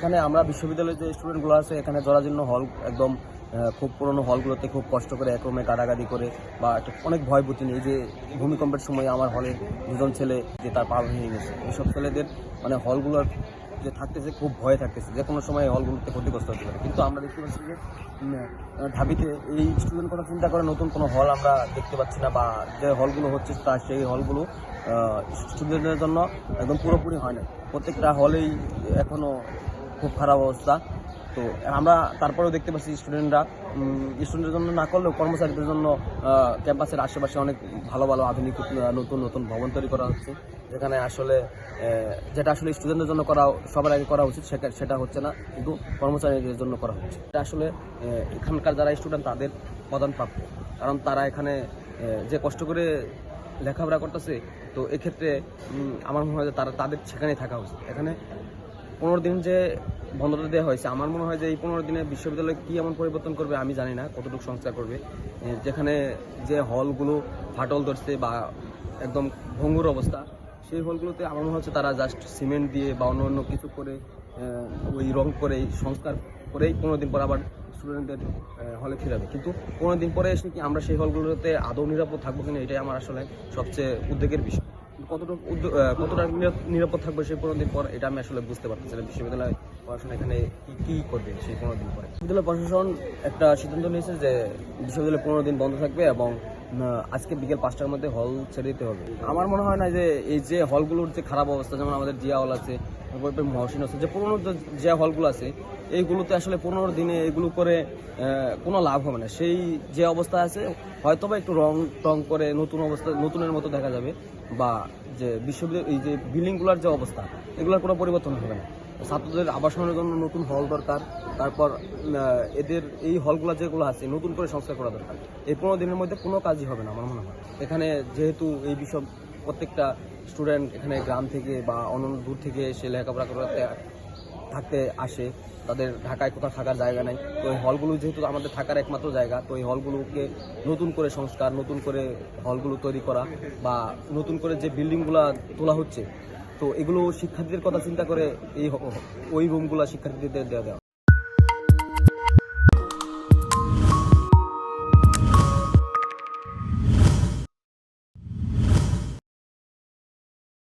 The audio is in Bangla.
এখানে আমরা বিশ্ববিদ্যালয়ের যে স্টুডেন্টগুলো আছে, এখানে জরাজীর্ণ হল একদম খুব পুরনো হলগুলোতে খুব কষ্ট করে এক রুমে গাদাগাদি করে বা অনেক ভয় ভীতি নিয়ে এই যে ভূমিকম্পের সময় আমার হলে দুজন ছেলে যে তার পা ভেঙে গেছে, এইসব ছেলেদের মানে হলগুলোর যে থাকতেছে খুব ভয়ে থাকতেছে। যে কোনো সময় হলগুলোতে ক্ষতিগ্রস্ত হতে পারে। কিন্তু আমরা দেখতে পাচ্ছি যে ঢাবিতে এই স্টুডেন্ট কথা চিন্তা করে নতুন কোনো হল আমরা দেখতে পাচ্ছি না বা যে হলগুলো হচ্ছে তা সেই হলগুলো স্টুডেন্টদের জন্য একদম পুরোপুরি হয় না প্রত্যেকটা হলেই এখনও খুব খারাপ অবস্থা। তো আমরা তারপরেও দেখতে পাচ্ছি স্টুডেন্টরা স্টুডেন্টের জন্য না করলেও কর্মচারীদের জন্য ক্যাম্পাসের আশেপাশে অনেক ভালো ভালো, আধুনিক নতুন নতুন ভবন তৈরি করা হচ্ছে। যেখানে আসলে যেটা আসলে স্টুডেন্টদের জন্য করা, সবার আগে করা উচিত সেটা হচ্ছে না, কিন্তু কর্মচারীদের জন্য করা হচ্ছে। এটা আসলে এখানকার যারা স্টুডেন্ট তাদের প্রধান প্রাপ্য। কারণ তারা এখানে যে কষ্ট করে লেখাপড়া করতেছে, তো এক্ষেত্রে আমার মনে হয় যে তারা, তাদের সেখানেই থাকা উচিত। এখানে পনেরো দিন যে বন্ধটা দেওয়া হয়েছে। আমার মনে হয় যে এই পনেরো দিনে বিশ্ববিদ্যালয় কি এমন পরিবর্তন করবে আমি জানি না, কতটুকু সংস্কার করবে। যেখানে যে হলগুলো ফাটল ধরছে বা একদম ভঙ্গুর অবস্থা, সেই হলগুলোতে আমার মনে হচ্ছে তারা জাস্ট সিমেন্ট দিয়ে বা অন্য অন্য কিছু করে ওই রং করে সংস্কার করেই পনেরো দিন পর আবার স্টুডেন্টদের হলে ফিরাবে। কিন্তু পনেরো দিন পরে এসে কি আমরা সেই হলগুলোতে আদৌ নিরাপদ থাকব কিনা, এটাই আমার আসলে সবচেয়ে উদ্বেগের বিষয়। কতটুকু কতটা নিরাপদ থাকবে সেই পনেরো দিন পর, এটা আমি আসলে বুঝতে পারতেছি না। বিশ্ববিদ্যালয় পড়াশোনা এখানে কি- করবে সেই পনেরো দিন পরে? বিশ্ববিদ্যালয় প্রশাসন একটা সিদ্ধান্ত নিয়েছে যে বিশ্ববিদ্যালয় পনেরো দিন বন্ধ থাকবে এবং আজকে বিকেল পাঁচটার মধ্যে হল ছেড়ে দিতে হবে। আমার মনে হয় না যে এই যে হলগুলোর যে খারাপ অবস্থা, যেমন আমাদের জিয়া হল আছে মহসিন আছে, যে পুরোনো যে হলগুলো আছে, এইগুলোতে আসলে পনেরো দিনে এগুলো করে কোনো লাভ হবে না। সেই যে অবস্থা আছে হয়তো বা একটু রং টং করে নতুন অবস্থা, নতুনের মতো দেখা যাবে, বা যে বিশ্ববিদ্যালয়, এই যে বিল্ডিংগুলোর যে অবস্থা, এগুলোর কোনো পরিবর্তন হবে না। ছাত্রদের আবাসনের জন্য নতুন হল দরকার, তারপর এদের এই হলগুলো যেগুলো আছে, নতুন করে সংস্কার করা দরকার। এই পনেরো দিনের মধ্যে কোনো কাজই হবে না, আমার মনে হয়। এখানে যেহেতু এই বিষয়, প্রত্যেকটা স্টুডেন্ট এখানে গ্রাম থেকে বা অন্য দূর থেকে এসে লেখাপড়া করতে থাকতে আসে, তাদের ঢাকায় কোথাও থাকার জায়গা নাই। তো এই হলগুলো যেহেতু আমাদের থাকার একমাত্র জায়গা, তো এই হলগুলোকে নতুন করে সংস্কার, নতুন করে হলগুলো তৈরি করা বা নতুন করে যে বিল্ডিংগুলো তোলা হচ্ছে তো এগুলো শিক্ষার্থীদের কথা চিন্তা করে এই ওই রুমগুলো শিক্ষার্থীদের দেওয়া দেওয়া।